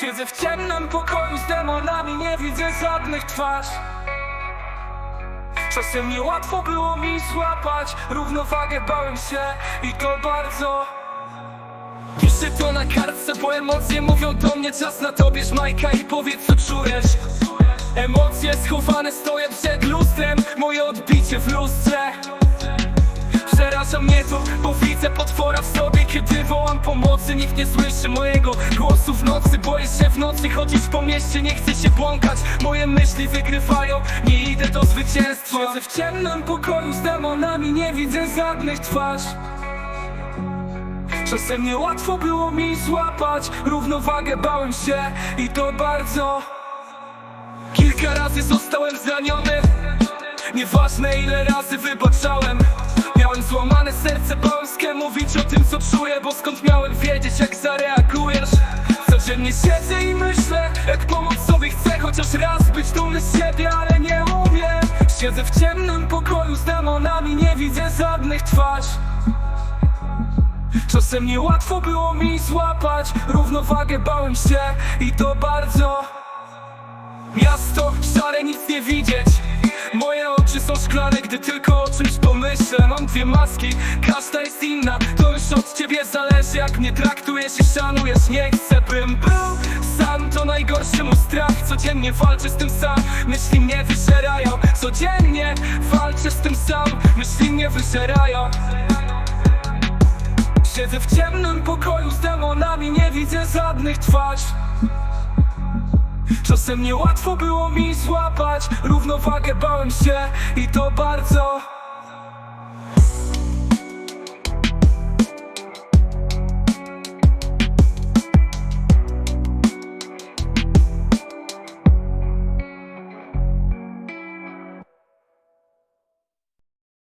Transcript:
Siedzę w ciemnym pokoju z demonami, nie widzę żadnych twarz. Czasem niełatwo było mi złapać Równowagę bałem się i to bardzo. Piszę to na kartce, bo emocje mówią do mnie Czas na tobie Majka i powiedz co czujesz. Emocje schowane stoję przed lustrem Moje odbicie w lustrze To, bo widzę potwora w sobie. Kiedy wołam pomocy, nikt nie słyszy mojego głosu w nocy Boję się w nocy. Chodzić po mieście, nie chcę się błąkać. Moje myśli wygrywają, nie idę do zwycięstwa. Siedzę w ciemnym pokoju z demonami, nie widzę żadnych twarz. Czasem niełatwo było mi złapać Równowagę bałem się i to bardzo. Kilka razy zostałem zraniony. Nieważne ile razy wybaczałem złamane serce, kim mówić o tym co czuję Bo skąd miałem wiedzieć jak zareagujesz? Codziennie siedzę i myślę Jak pomóc sobie chcę chociaż raz być dumny z siebie Ale nie umiem. Siedzę w ciemnym pokoju z demonami Nie widzę żadnych twarz. Czasem niełatwo było mi złapać Równowagę bałem się i to bardzo. Miasto szare, nic nie widzieć Moje oczy są szklane, gdy tylko o czymś pomyślę. Mam dwie maski, każda jest inna. To już od ciebie zależy, jak mnie traktujesz i szanujesz. Nie chcę, bym był sam, to najgorszy mój strach. Codziennie walczę z tym sam, myśli mnie wyżerają. Codziennie walczę z tym sam, myśli mnie wyżerają. Siedzę w ciemnym pokoju z demonami, nie widzę żadnych twarz Czasem niełatwo było mi złapać Równowagę bałem się i to bardzo